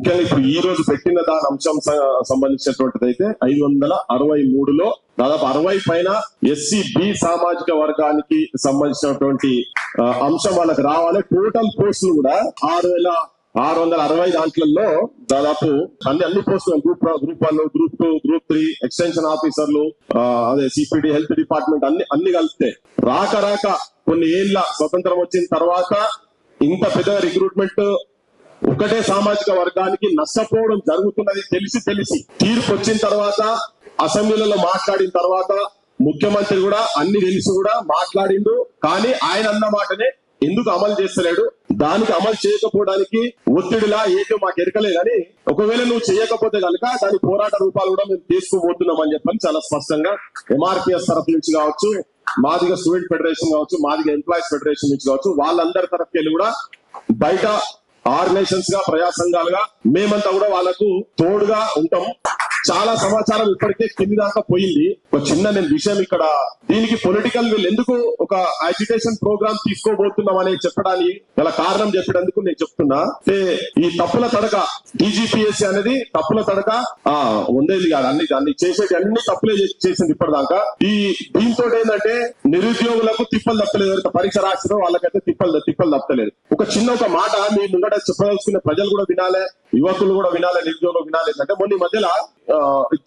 ముఖ్యంగా ఇప్పుడు ఈ రోజు పెట్టిన దాని అంశం సంబంధించినటువంటిది అయితే ఐదు వందల అరవై మూడులో దాదాపు అరవై పైన ఎస్సీ బి సామాజిక వర్గానికి సంబంధించినటువంటి అంశం వాళ్ళకి రావాలి. టోటల్ పోస్టులు కూడా ఆరు వేల ఆరు వందల అరవై దాంట్లలో దాదాపు అన్ని అన్ని పోస్టులు group group one group two group three extension ఆఫీసర్లు అదే సిపిడి హెల్త్ డిపార్ట్మెంట్ అన్ని అన్ని కలిస్తే రాక రాక కొన్ని ఏళ్ళ స్వతంత్రం వచ్చిన తర్వాత ఇంత పెద్ద రిక్రూట్మెంట్ ఒకటే సామాజిక వర్గానికి నష్టపోవడం జరుగుతున్నది తెలిసి తెలిసి తీర్పు వచ్చిన తర్వాత అసెంబ్లీలలో మాట్లాడిన తర్వాత ముఖ్యమంత్రి కూడా అన్ని తెలిసి కూడా మాట్లాడిండు. కానీ ఆయన అన్న మాటనే ఎందుకు అమలు చేస్తలేడు? దానికి అమలు చేయకపోవడానికి ఒత్తిడిలా ఏంటో మాకు ఎరకలే కానీ ఒకవేళ నువ్వు చేయకపోతే కనుక దాని పోరాట రూపాలు కూడా మేము తీసుకుపోతున్నాం అని చెప్పని చాలా స్పష్టంగా ఎంఆర్పిఎస్ తరఫు నుంచి కావచ్చు మాదిగా స్టూడెంట్ ఫెడరేషన్ కావచ్చు మాదిగా ఎంప్లాయీస్ ఫెడరేషన్ నుంచి కావచ్చు వాళ్ళందరి తరఫుకి వెళ్ళి కూడా బయట ఆర్గనైజేషన్స్గా ప్రజా సంఘాలుగా మేమంతా కూడా వాళ్ళకు తోడుగా ఉంటాం. చాలా సమాచారం ఇప్పటికే కింది దాకా పోయింది. ఒక చిన్న నేను విషయం ఇక్కడ దీనికి పొలిటికల్ వీళ్ళు ఎందుకు ఒక అజిటేషన్ ప్రోగ్రామ్ తీసుకోబోతున్నాం అనేది చెప్పడానికి గల కారణం చెప్పేందుకు నేను చెప్తున్నా. అంటే ఈ తప్పుల తడక డిజిపిఎస్సి అనేది తప్పుల తడక ఆ ఉండేది కాదు. అన్ని అన్ని చేసేది అన్ని తప్పులే చేసింది ఇప్పటిదాకా. ఈ దీంతో ఏంటంటే నిరుద్యోగులకు తిప్పలు తప్పలేదు. ఎవరైతే పరీక్ష రాసినో వాళ్ళకైతే తిప్పలు తిప్పలు తప్పలేదు. ఒక చిన్న ఒక మాట మీ ముందట చెప్పదలుచుకునే ప్రజలు కూడా వినాలి యువకులు కూడా వినాలి నిరుద్యోగులు వినాలి. అంటే మొన్న మధ్యలో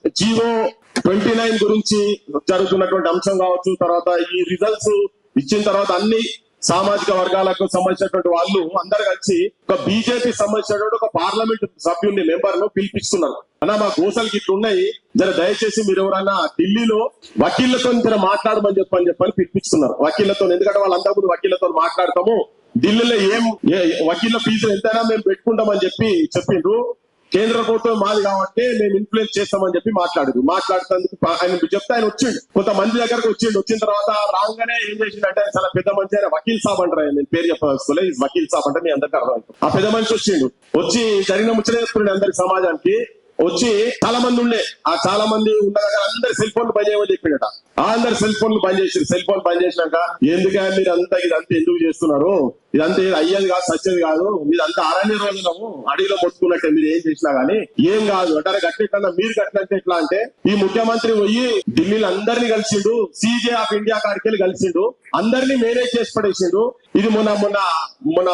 జీవో ట్వంటీ నైన్ గురించి జరుగుతున్నటువంటి అంశం కావచ్చు తర్వాత ఈ రిజల్ట్స్ ఇచ్చిన తర్వాత అన్ని సామాజిక వర్గాలకు సంబంధించినటువంటి వాళ్ళు అందరు కలిసి ఒక బీజేపీ సంబంధించినటువంటి ఒక పార్లమెంట్ సభ్యుని మెంబర్ను పిలిపిస్తున్నారు అన్నా మా గోసలకి ఇట్లా ఉన్నాయి. జర దయచేసి మీరు ఎవరన్నా ఢిల్లీలో వకీళ్ళతో జర మాట్లాడమని చెప్పని చెప్పని పిలిపిస్తున్నారు వకీళ్ళతో ఎందుకంటే వాళ్ళందరూ కూడా వకీళ్ళతో మాట్లాడతాము. ఢిల్లీలో ఏం ఏ- వకీళ్ళ ఫీజు ఎంతైనా మేము పెట్టుకుంటామని చెప్పి చెప్పిండ్రు. కేంద్ర ప్రభుత్వం మాది కాబట్టి మేము ఇన్ఫ్లుయెన్స్ చేస్తామని చెప్పి మాట్లాడదు మాట్లాడుతందుకు ఆయన చెప్తే ఆయన వచ్చిండు. కొంతమంది దగ్గరకు వచ్చిండు. వచ్చిన తర్వాత రాగానే ఏం చేసిండు అంటే చాలా పెద్ద మనిషి ఆయన వకీల్ సాబ్ అంటారు ఆయన నేను పేరు చెప్పదలుచుకోలే వకీల్ సాబ్ అంటే మీ అందరికీ అర్థం ఆ పెద్ద మనిషి వచ్చిండు. వచ్చి జరిగిన ముచ్చట చెప్తున్నాడు అందరికి సమాజానికి. వచ్చి చాలా మంది ఉండే. ఆ చాలా మంది ఉన్న దగ్గర అందరు సెల్ ఫోన్లు బంద్ చేయమని చెప్పిండట. అందరు సెల్ ఫోన్లు బంద్ చేసి సెల్ ఫోన్ బంద్ చేసినాక ఎందుకంటే మీరు అంతా ఇదంతా ఎందుకు చేస్తున్నారు? ఇదంతా ఇది అయ్యేది కాదు సచ్చేది కాదు. మీదంతా అరణ్య రోజులము అడవిలో మొత్తుకున్నట్టే మీరు ఏం చేసినా గానీ ఏం కాదు. అంటే గట్టిట్లా మీరు కట్టినట్టు ఎట్లా అంటే ఈ ముఖ్యమంత్రి పోయి ఢిల్లీలో అందరినీ కలిసిండు సీజే ఆఫ్ ఇండియా కాడికి వెళ్ళి కలిసిండు అందరినీ మేనేజ్ చేసి పడేసిండు. ఇది మొన్న మొన్న మన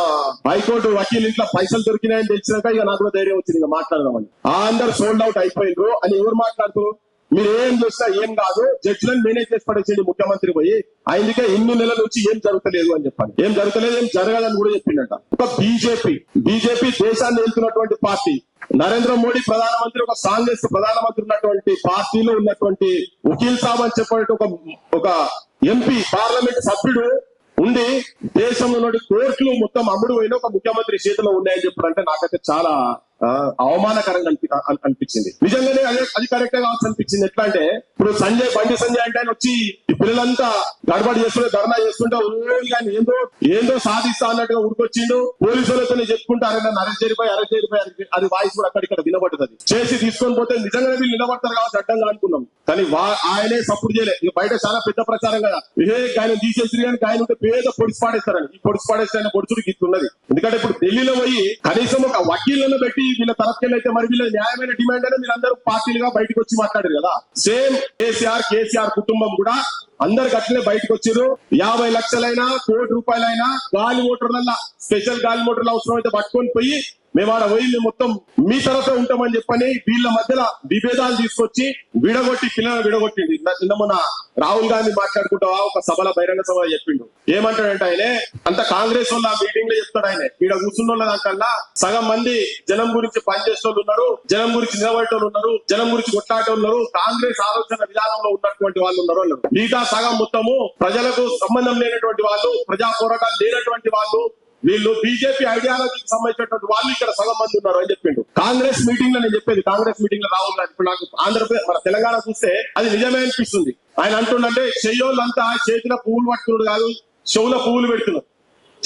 హైకోర్టు వకీల్ ఇంట్లో పైసలు దొరికినాయని తెలిసినాక ఇక నాకు ధైర్యం వచ్చింది ఇక మాట్లాడదామని. ఆ అందరు సోల్డ్ అవుట్ అయిపోయిండ్రు అని ఎవరు మాట్లాడుతారు మీరు ఏం చూసినా ఏం కాదు. జడ్జిలను మేనేజ్ చేసి ముఖ్యమంత్రి పోయి. ఆయనకే ఎన్ని నెలల నుంచి ఏం జరుగుతలేదు అని చెప్పాను ఏం జరుగుతలేదు ఏం జరగదని కూడా చెప్పిండట. ఒక బీజేపీ బీజేపీ దేశాన్ని వెళ్తున్నటువంటి పార్టీ. నరేంద్ర మోడీ ప్రధానమంత్రి ఒక కాంగ్రెస్ ప్రధానమంత్రి ఉన్నటువంటి పార్టీలో ఉన్నటువంటి వకీల్ సాబ్ అని చెప్పినట్టు ఒక ఒక ఎంపీ పార్లమెంట్ సభ్యుడు ఉండి దేశంలో ఉన్న కోర్టులు మొత్తం అమ్ముడు పోయిన ఒక ముఖ్యమంత్రి చేతిలో ఉన్నాయని చెప్పారంటే నాకైతే చాలా అవమానకరంగా అనిపి అనిపించింది. నిజంగానే అదే అది కరెక్ట్ కావచ్చు అనిపించింది. ఎట్లా అంటే ఇప్పుడు సంజయ్ బండి సంజయ్ అంటే ఆయన వచ్చి ఈ పిల్లలంతా గడబడి చేస్తుంటే ధర్నా చేస్తుంటే కానీ ఏందో ఏందో సాధిస్తా అన్నట్టుగా ఉడికొచ్చిండు పోలీసులతో చెప్పుకుంటే అరే అరెస్ట్ చేరిపోయి అరెస్ట్ చేరిపోయి అది వాయిస్ కూడా అక్కడిక్కడ వినబడుతుంది చేసి తీసుకొని పోతే నిజంగానే వీళ్ళు నిలబడతారు కాబట్టి అడ్డంగా అనుకున్నాం. కానీ వా- ఆయనే సపోర్ట్ చేయలేదు ఇక బయట చాలా పెద్ద ప్రచారం కదా. ఏ ఆయన తీసేసి కానీ ఆయన ఉంటే పేద పొడిచి పాడేస్తారని. ఈ పొడిచి పాడేస్తే ఆయన పొడుచుడికి ఇస్తున్నది ఎందుకంటే ఇప్పుడు ఢిల్లీలో పోయి కనీసం ఒక వకీళ్ళను పెట్టి వీళ్ళ తరఫుకెళ్ళి అయితే మరి వీళ్ళ న్యాయమైన డిమాండ్ అయినా మీరు అందరూ పార్టీలుగా బయటకు వచ్చి మాట్లాడారు కదా. సేమ్ కేసీఆర్ కేసీఆర్ కుటుంబం కూడా అందరు అట్లనే బయటకు వచ్చారు యాభై లక్షలైనా కోటి రూపాయలైనా గాలి మోటార్ల స్పెషల్ గాలి మోటార్లు అవసరం అయితే పట్టుకొని పోయి మేము ఆడ పోయి మేము మొత్తం మీ తరఫే ఉంటామని చెప్పని వీళ్ళ మధ్యలో విభేదాలు తీసుకొచ్చి విడగొట్టి పిల్లలను విడగొట్టింది నిన్న- మొన్న రాహుల్ గాంధీ మాట్లాడుకుంటావా? ఒక సభలో బహిరంగ సభ చెప్పిండు. ఏమంటాడంటే ఆయన అంత కాంగ్రెస్ వాళ్ళ మీటింగ్లో చెప్తాడు ఆయన. ఈడ కూర్చున్న దానికన్నా సగం మంది జనం గురించి పనిచేసే వాళ్ళు ఉన్నారు జనం గురించి నిలబడే వాళ్ళు ఉన్నారు జనం గురించి కొట్లాడే ఉన్నారు కాంగ్రెస్ ఆలోచన విధానంలో ఉన్నటువంటి వాళ్ళు ఉన్నారు వాళ్ళు మిగతా సగం మొత్తము ప్రజలకు సంబంధం లేనటువంటి వాళ్ళు ప్రజా పోరాటాలు లేనటువంటి వాళ్ళు వీళ్ళు బీజేపీ ఐడియాలజీకి సంబంధించినటువంటి వాళ్ళు ఇక్కడ సగం మంది ఉన్నారు అని చెప్పిండు. కాంగ్రెస్ మీటింగ్లో నేను చెప్పేది కాంగ్రెస్ మీటింగ్లో రాహుల్ గాంధీ ఇప్పుడు నాకు ఆంధ్రప్రదేశ్ మన తెలంగాణ చూస్తే అది నిజమే అనిపిస్తుంది. ఆయన అంటుండంటే చెయ్యోళ్ళంతా చేతిలో పువ్వులు పట్టుకున్నాడు కాదు చెవుల పువ్వులు పెడుతున్నారు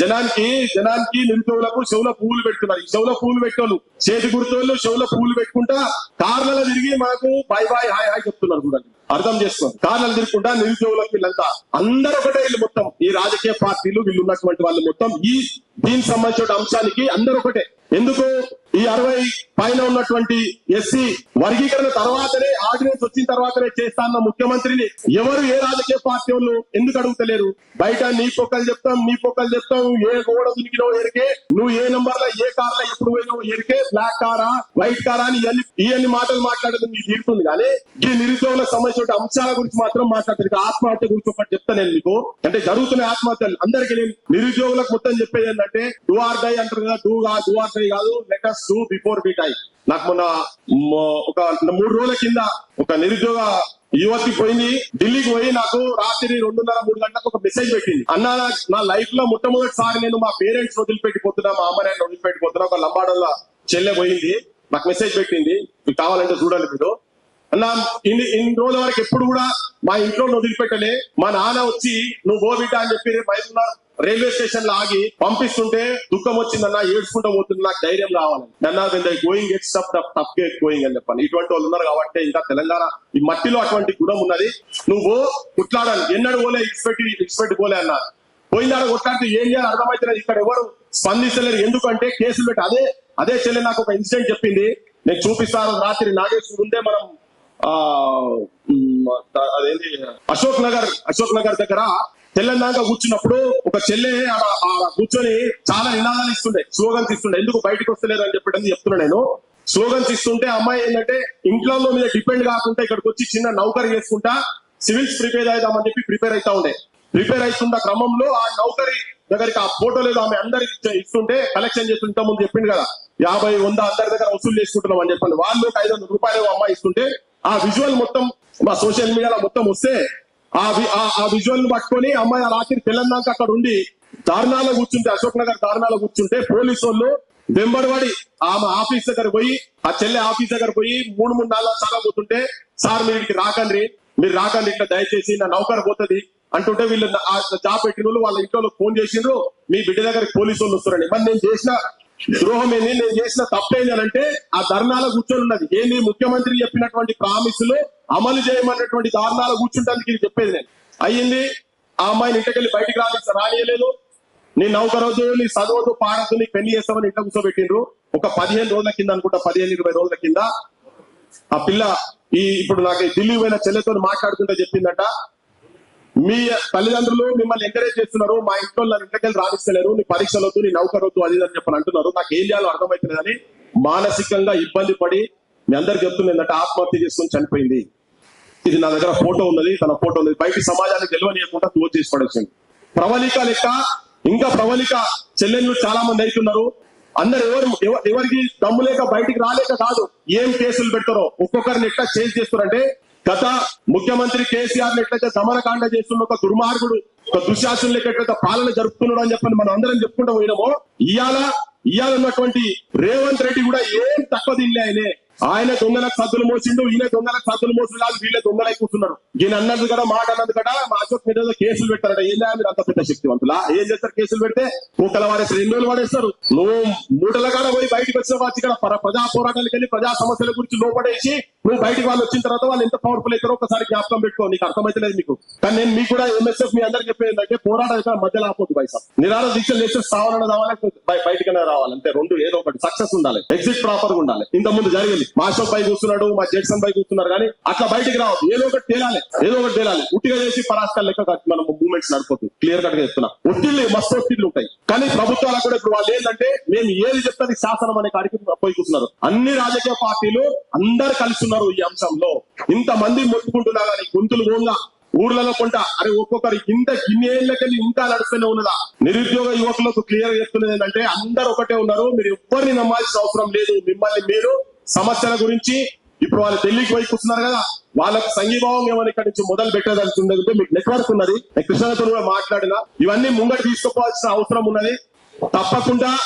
జనానికి జనానికి నిరుద్యోగులకు చెవుల పువ్వులు పెడుతున్నారు. ఈ చెవుల పువ్వులు పెట్టోళ్ళు చేతి గుర్తోళ్ళు చెవుల పువ్వులు పెట్టుకుంటా కార్లలో తిరిగి మనకు బాయ్ బాయ్ హాయ్ హాయ్ చెప్తున్నారు చూడండి. అర్థం చేసుకోండి. కార్లలో తిరుగుకుంటా నిరుద్యోగులకు వీళ్ళంతా అందరూ ఒకటే వీళ్ళు మొత్తం. ఈ రాజకీయ పార్టీలు వీళ్ళు ఉన్నటువంటి వాళ్ళు మొత్తం. ఈ దీనికి సంబంధించిన అంశానికి అందరూ ఒకటే. ఎందుకు? ఈ అరవై పైన ఉన్నటువంటి ఎస్సీ వర్గీకరణ తర్వాతనే ఆర్డినెన్స్ వచ్చిన తర్వాతనే చేస్తాన్న ముఖ్యమంత్రిని ఎవరు ఏ రాజకీయ పార్టీ వాళ్ళు ఎందుకు అడుగుతలేరు? బయట నీ పొక్కలు చెప్తాం నీ పొక్కలు చెప్తాం ఏ గోడ దునికినో ఎరికే నువ్వు ఏ నంబర్లో ఏ కార్లో ఎప్పుడు పోయినావు ఎరికే బ్లాక్ కారా వైట్ కారా అని ఇవన్నీ ఇవన్నీ మాటలు మాట్లాడేది మీకు తీరుతుంది కానీ ఈ నిరుద్యోగులకు సంబంధించిన అంశాల గురించి మాత్రం మాట్లాడుతుంది ఆత్మహత్య గురించి ఒకటి చెప్తాను నేను మీకు అంటే జరుగుతున్న ఆత్మహత్యలు అందరికీ నిరుద్యోగులకు మొత్తం చెప్పేది ఏంటంటే డూ ఆర్ డై అంటారు కదా డూ డూ ఆర్ డై కాదు letters do before be tie నాకు మొన్న ఒక మూడు రోజుల కింద ఒక నిరుద్యోగ యువతి పోయింది. ఢిల్లీకి పోయి నాకు రాత్రి రెండున్నర మూడు గంటలకు ఒక మెసేజ్ పెట్టింది. అన్న నా- లైఫ్లో మొట్టమొదటిసారి నేను మా పేరెంట్స్ వదిలిపెట్టిపోతున్నా మా అమ్మ నేను వదిలిపెట్టిపోతున్నా. ఒక లంబాడోళ్ళ చెల్లె పోయింది. నాకు మెసేజ్ పెట్టింది. మీకు కావాలంటే చూడాలి మీరు. అన్న ఇన్ని ఇన్ని రోజుల వరకు ఎప్పుడు కూడా మా ఇంట్లో వదిలిపెట్టలే. మా నాన్న వచ్చి నువ్వు గో బిడ్డ అని చెప్పి బయట రైల్వే స్టేషన్లో ఆగి పంపిస్తుంటే దుఃఖం వచ్చిందన్న ఏడ్చుకుంటూ పోతుంది నాకు ధైర్యం కావాలి నన్న గోయింగ్ గెట్ టఫ్ టప్ టప్ గెట్ గోయింగ్ అని చెప్పాను ఇటువంటి వాళ్ళు ఉన్నారు కాబట్టి ఇంకా తెలంగాణ ఈ మట్టిలో అటువంటి గుణం ఉన్నది. నువ్వు కుట్లాడాలి. ఎన్నడు పోలే ఇచ్చిపెట్టి ఇచ్చిపెట్టి పోలే అన్నారు పోయినాడు కొట్లాడితే ఏం చేయాలి? అర్థమైతలేదు ఇక్కడ ఎవరు స్పందించలేరు ఎందుకంటే కేసులు పెట్టి అదే అదే చెల్లె నాకు ఒక ఇన్సిడెంట్ చెప్పింది. నేను చూపిస్తాను రాత్రి నాగేశ్వరు ఉంటే మనం ఆ అదేంటి అశోక్ నగర్ అశోక్ నగర్ దగ్గర తెల్లందాక కూర్చున్నప్పుడు ఒక చెల్లె ఆడ కూర్చొని చాలా నినాదాలు ఇస్తుండే స్లోగన్స్ ఇస్తుండే. ఎందుకు బయటకు వస్తలేదు అని చెప్పడం చెప్తున్నా నేను. స్లోగన్స్ ఇస్తుంటే అమ్మాయి ఏంటంటే ఇంట్లో మీద డిపెండ్ కాకుండా ఇక్కడికి వచ్చి చిన్న నౌకర్ చేసుకుంటా సివిల్స్ ప్రిపేర్ అవుదామని చెప్పి ప్రిపేర్ అవుతా ఉండే. ప్రిపేర్ అవుతున్న క్రమంలో ఆ నౌకరీ దగ్గరికి ఆ ఫోటో లేదు ఆమె అందరికి ఇస్తుంటే కలెక్షన్ చేస్తుంటే ముందు చెప్పింది కదా యాభై వంద అందరి దగ్గర వసూలు చేసుకుంటున్నాం అని చెప్పండి. వాళ్ళు ఐదు వందల రూపాయలు అమ్మాయి ఇస్తుంటే ఆ విజువల్ మొత్తం మా సోషల్ మీడియాలో మొత్తం వస్తే ఆ వి- ఆ- ఆ విజువల్ని పట్టుకొని అమ్మాయి ఆ రాత్రి తెలంగాణ అక్కడ ఉండి దారుణాలో కూర్చుంటే అశోక్ నగర్ దారుణాలో కూర్చుంటే పోలీసు వాళ్ళు వెంబడబడి ఆమె ఆఫీస్ దగ్గర పోయి ఆ చెల్లె ఆఫీస్ దగ్గర పోయి మూడు మూడు నాలుగు సార్లు పోతుంటే సార్ మీరు ఇక్కడికి రాకండి మీరు రాకండి ఇట్లా దయచేసి నా నౌకర్ పోతుంది అంటుంటే వీళ్ళు జాబ్ పెట్టిన వాళ్ళు వాళ్ళ ఇంట్లో ఫోన్ చేసిండ్రు మీ బిడ్డ దగ్గర పోలీసు వాళ్ళు వస్తారండి మరి నేను చేసిన ద్రోహం ఏంది? నేను చేసిన తప్పేంది అని అంటే ఆ ధర్నాల కూర్చొని ఉన్నది. ఏంది? ముఖ్యమంత్రి చెప్పినటువంటి ప్రామిసులు అమలు చేయమన్నటువంటి దారుణాలు కూర్చుంటానికి ఇది చెప్పేది నేను. అయ్యింది. ఆ అమ్మాయిని ఇంటికెళ్ళి బయటికి రాని రానియలేదు. నీ నౌక రోజు నీ చదువుతూ పాడదు నీ పెళ్ళి చేస్తామని ఇంట్లో కూర్చోబెట్టిండ్రు. ఒక పదిహేను రోజుల కింద అనుకుంటా పదిహేను ఇరవై రోజుల కింద. ఆ పిల్ల ఈ ఇప్పుడు నాకు ఢిల్లీ పోయిన చెల్లెతో మాట్లాడుతుంటే చెప్పిందట. మీ తల్లిదండ్రులు మిమ్మల్ని ఎంకరేజ్ చేస్తున్నారు మా ఇంట్లో నన్ను ఇంటికెళ్ళి రాణిస్తలేరు నీ పరీక్షలు వద్దు నీ నౌకర్ వద్దు అది అని చెప్పని అంటున్నారు. నాకు ఏం చేయాలో అర్థమవుతుందని మానసికంగా ఇబ్బంది పడి మీ అందరికి చెప్తుంది ఏంటంటే ఆత్మహత్య చేసుకుని చనిపోయింది. ఇది నా దగ్గర ఫోటో ఉన్నది తన ఫోటో ఉన్నది. బయట సమాజానికి తెలియనియకుండా క్లోజ్ చేసి పడేసింది ప్రవళిక లెక్క ఇంకా ప్రవళిక చెల్లెళ్ళు చాలా మంది అవుతున్నారు అందరు ఎవరు ఎవరికి దమ్ము లేక బయటికి రాలేక కాదు ఏం కేసులు పెట్టారో ఒక్కొక్కరిని ఎట్లా చేంజ్ చేస్తారంటే గత ముఖ్యమంత్రి కేసీఆర్ ఎట్లయితే సమరకాండ చేస్తున్న ఒక దుర్మార్గుడు ఒక దుశ్శాసనులు ఎట్లయితే పాలన జరుపుతున్నాడు అని చెప్పని మనం అందరం చెప్పుకుంటూ పోయినామో ఇవాళ ఇవాళ ఉన్నటువంటి రేవంత్ రెడ్డి కూడా ఏం తక్కువ తినలే ఆయన దొంగలకు సద్దులు మోసిండు ఈయన దొంగలకు సద్దులు మోసిండు కాదు వీళ్ళే దొంగలై కూర్చున్నారు. ఈయన అన్నది కదా మాట అన్నది కదా మా అశోక్ మీద కేసులు పెట్టారట. ఏం చేయాలి మీరు అంత పెద్ద శక్తివంతులా? ఏం చేస్తారు కేసులు పెడితే? పూకల వాడేస్తారు ఎన్ని రోజులు వాడేస్తారు. నువ్వు మూటల కాడ పోయి బయటకు వచ్చిన వచ్చి ఇక్కడ ప్రజా పోరాటానికి వెళ్ళి ప్రజా సమస్యల గురించి లోపడేసి నువ్వు బయటికి వాళ్ళు వచ్చిన తర్వాత వాళ్ళు ఎంత పవర్ఫుల్ అవుతారో ఒకసారి జ్ఞాపకం పెట్టుకో. నీకు అర్థమైతలేదు మీకు కానీ నేను మీకు కూడా ఎంఎస్ఎఫ్ మీ అందరికి చెప్పేది ఏంటంటే పోరాటం ఇక్కడ మధ్యలో ఆపోద్దు బయట నిరాడ దీక్షలు చేస్తే సావన రావాలి? బయటకనే రావాలి. అంటే రెండు ఏదో ఒకటి. సక్సెస్ ఉండాలి. ఎగ్జిట్ ప్రాపర్గా ఉండాలి. ఇంత ముందు జరిగింది. మా అశోక్ పై కూర్చున్నాడు మా జెడ్సన్ పై కూర్చున్నారు కానీ అట్లా బయటికి రావద్దు. ఏదో ఒకటి తేలాలి ఏదో ఒకటి తేలాలి. ఉట్టిగా చేసి పరాస్కాల లెక్క మనం మూవ్మెంట్స్ నడిపోతుంది క్లియర్ కట్గా చెప్తున్నా. ఒత్తిళ్ళు మస్తు ఒత్తిళ్ళు ఉంటాయి. కానీ ప్రభుత్వాలకు కూడా ఇప్పుడు వాళ్ళు ఏంటంటే మేము ఏది చెప్తుంది శాసనం అనే కాడికి పోయి కూర్చున్నారు. అన్ని రాజకీయ పార్టీలు అందరు కలిసిన్నారు ఈ అంశంలో. ఇంత మంది మొత్తుకుంటున్నా కానీ గొంతులు ఓంగా ఊర్లలో కొంట అరే ఒక్కొక్కరు ఇంత ఇన్ని ఏళ్ళకెళ్ళి ఇంకా నడుస్తూనే ఉన్నదా? నిరుద్యోగ యువకులకు క్లియర్ చెప్తున్నది ఏంటంటే అందరు ఒకటే ఉన్నారు. మీరు ఎవ్వరిని నమ్మాల్సిన అవసరం లేదు. మిమ్మల్ని మీరు సమస్యల గురించి ఇప్పుడు వాళ్ళు ఢిల్లీకి పోయి కూర్చున్నారు కదా వాళ్ళకు సంఘీభావం ఏమైనా ఇక్కడ నుంచి మొదలు పెట్టేదానికి మీకు నెట్వర్క్ ఉన్నది. నేను కృష్ణతో కూడా మాట్లాడినా. ఇవన్నీ ముంగట తీసుకోవాల్సిన అవసరం ఉన్నది. తప్పకుండా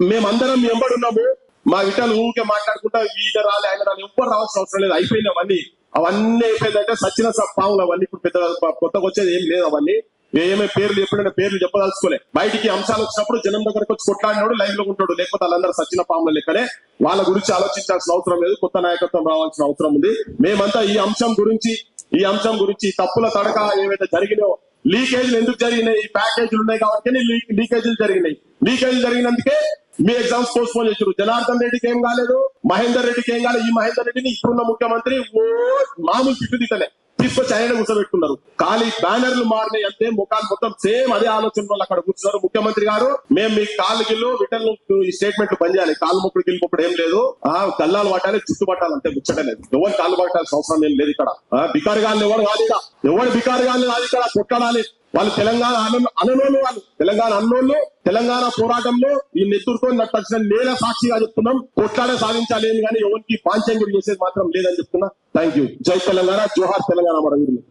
మేమందరం ఎంబడున్నాము ఉన్నాము. మా విటలు ఊరికే మాట్లాడుకుంటా ఈయన రాలే ఆయన రాలే ఎవ్వరు రావాల్సిన అవసరం లేదు. అయిపోయింది అవన్నీ. అవన్నీ అయిపోయిందంటే సచిన స- పాములు అవన్నీ. ఇప్పుడు పెద్ద కొత్తగా వచ్చేది ఏం లేదు అవన్నీ. ఏమే పేర్లు ఎప్పుడైనా పేర్లు చెప్పదలుచుకోలే. బయటికి అంశాలు వచ్చినప్పుడు జనం దగ్గరకు వచ్చి కొట్లాడినాడు లైవ్లో ఉంటాడు లేకపోతే వాళ్ళందరూ సచిన పాముల లెక్కనే వాళ్ళ గురించి ఆలోచించాల్సిన అవసరం లేదు. కొత్త నాయకత్వం రావాల్సిన అవసరం ఉంది. మేమంతా ఈ అంశం గురించి ఈ అంశం గురించి తప్పుల తడక ఏవైతే జరిగినో లీకేజీలు ఎందుకు జరిగినాయి? ఈ ప్యాకేజీలు ఉన్నాయి కాబట్టి లీకేజీలు జరిగినాయి. లీకేజీలు జరిగినందుకే మీ ఎగ్జామ్స్ పోస్ట్ పోన్ చేశారు జనార్దన్ రెడ్డికి ఏం కాలేదు మహేందర్ రెడ్డికి ఏం కాలేదు. ఈ మహేందర్ రెడ్డిని ఇప్పుడున్న ముఖ్యమంత్రి ఓ మామూలు తిట్టు తిట్టలే. తీసుకొచ్చి ఆయన కూర్చోబెట్టుకున్నారు ఖాళీ బ్యానర్లు మారినాయి అంటే ముఖాలు మొత్తం సేమ్ అదే ఆలోచన వాళ్ళు అక్కడ కూర్చున్నారు. ముఖ్యమంత్రి గారు మేము మీ కాళ్ళు గిల్లు విటల్ ఈ స్టేట్మెంట్ పనిచేయాలి కాళ్ళు కాలు గిల్లు మొక్కుడు ఏం లేదు. ఆ కళ్ళాలు పట్టాలి చుట్టూ పట్టాలి అంతే ముచ్చటలేదు ఎవరు కాళ్ళు పట్టాల్సిన అవసరం ఏం లేదు ఇక్కడ. బికారు గాళ్ళు ఎవరు కాదు ఇక్కడ. ఎవరు బికారి గాళ్ళు కాదు ఇక్కడ కొట్టడాలి వాళ్ళు. తెలంగాణ అన్న వాళ్ళు. తెలంగాణ అన్నోళ్ళు తెలంగాణ పోరాటంలో ఈ నెత్తురుకొని నట్టచ్చిన నేల సాక్షిగా చెప్తున్నాం. కొట్లాడే సాధించాలి కానీ ఎవరికి పాంచంగుడు చేసేది మాత్రం లేదని చెప్తున్నా. థ్యాంక్ యూ జై తెలంగాణ జోహార్ తెలంగాణ మన వీరులు.